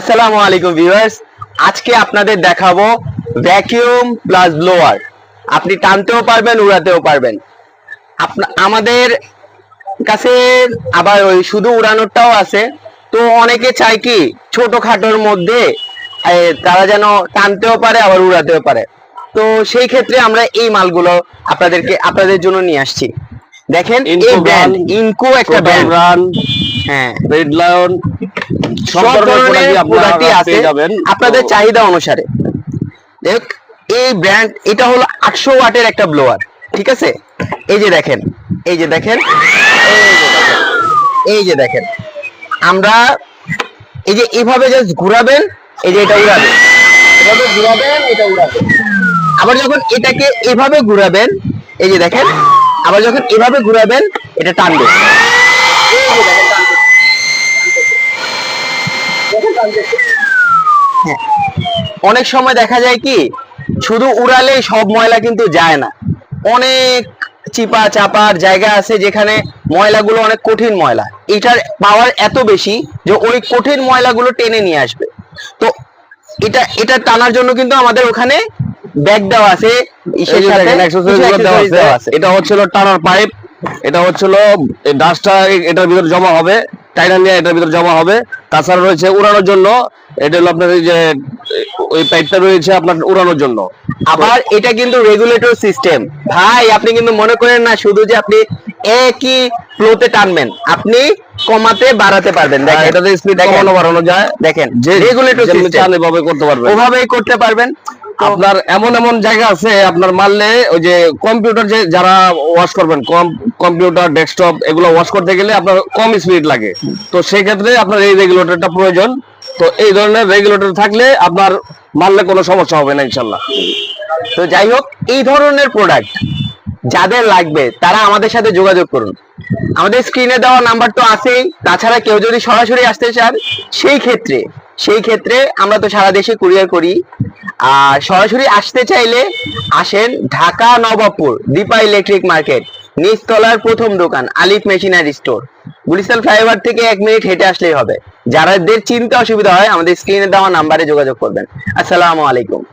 আসসালামু আলাইকুম ভিউয়ার্স। আজকে আপনাদের দেখাবো ভ্যাকিউম প্লাস ব্লোয়ার আপনি টানতেও পারবেন উড়াতেও পারবেন। আমাদের কাছে আবার ওই শুধু উড়ানোরটাও আছে। তো অনেকে চায় কি ছোটখাটোর মধ্যে তারা যেন টানতেও পারে আবার উড়াতেও পারে। তো সেই ক্ষেত্রে আমরা এই মালগুলো আপনাদেরকে আপনাদের জন্য নিয়ে আসছি। দেখেন এই ব্র্যান্ড ইনকো একটা ব্র্যান্ড রান হ্যাঁ। রেড লায়ন সব ধরনের প্রোডাক্টই আছে আপনাদের চাহিদা অনুসারে। দেখ এই ব্র্যান্ড এটা হলো আটশো ওয়াটের একটা ব্লোয়ার ঠিক আছে? এই যে দেখেন এই যে দেখেন এই যে দেখেন, এই যে দেখেন। আমরা এই যে এভাবে জাস্ট ঘুরাবেন এই যে এটা উড়াবেন। এভাবে ঘুরাবেন এটা উড়াবেন। আবার যখন এটাকে এভাবে ঘুরাবেন এই যে দেখেন আবার যখন এভাবে ঘুরাবেন এটা টানবে এই যে দেখেন টানবে হ্যাঁ। অনেক সময় দেখা যায় কি শুধু উড়ালে সব ময়লা কিন্তু যায় না। অনেক চিপা চাপার জায়গা আছে যেখানে ময়লাগুলো অনেক কঠিন ময়লা। এটার পাওয়ার এত বেশি যে ওই কঠিন ময়লাগুলো টেনে নিয়ে আসবে। তো এটা এটা টানার জন্য কিন্তু আমাদের ওখানে ব্যাগ দেওয়া আছে। এটা হচ্ছিল টানার পাইপ এটা হচ্ছিল এই ডাস্টটা এটার ভিতরে জমা হবে টাইনার নিয়ে এটার ভিতরে জমা হবে। তাছাড়া রয়েছে উড়ানোর জন্য এটা হলো আপনার এই যে ওই পাইপটা রয়েছে আপনার উড়ানোর জন্য। আবার এটা কিন্তু রেগুলেটর সিস্টেম ভাই আপনি কিন্তু মনে করেন না শুধু যে আপনি একই ফ্লোতে টানবেন আপনি কমাতে বাড়াতে পারবেন। আর দেখেন এটাতে স্পিড কমানো বাড়ানো যায়। দেখেন যে রেগুলেটর সিস্টেম এভাবে করতে পারবেন। ওভাবেই করতে পারবেন। আপনার এমন এমন জায়গা আছে আপনার মারলে ওই যে কম্পিউটার যে যারা ওয়াশ করবেন কম কম্পিউটার ডেস্কটপ এগুলো ওয়াশ করতে গেলে আপনার কম স্পিড লাগে। তো সেই ক্ষেত্রে আপনার এই রেগুলেটরটা প্রয়োজন। তো এই ধরনের রেগুলেটর থাকলে আপনার মারলে কোনো সমস্যা হবে না ইনশাল্লাহ তো যাই হোক, এই ধরনের প্রোডাক্ট যাদের লাগবে, তারা আমাদের সাথে যোগাযোগ করুন। আমাদের স্ক্রিনে দেওয়া নাম্বার তো আছেই, তাছাড়া কেউ যদি সরাসরি আসতে চান, সেই ক্ষেত্রে সেই ক্ষেত্রে আমরা তো সারা দেশে কুরিয়ার করি। আর সরাসরি আসতে চাইলে আসেন ঢাকা নবাবপুর, দীপা ইলেকট্রিক মার্কেট নিচতলার প্রথম দোকান, আলিফ মেশিনারি স্টোর। গুলিস্তান ফ্লাইওভার থেকে এক মিনিট হেঁটে আসলেই হবে। যারাদের চিন্তা অসুবিধা হয়, আমাদের স্ক্রিনে দেওয়া নাম্বারে যোগাযোগ করবেন। আসসালামু আলাইকুম।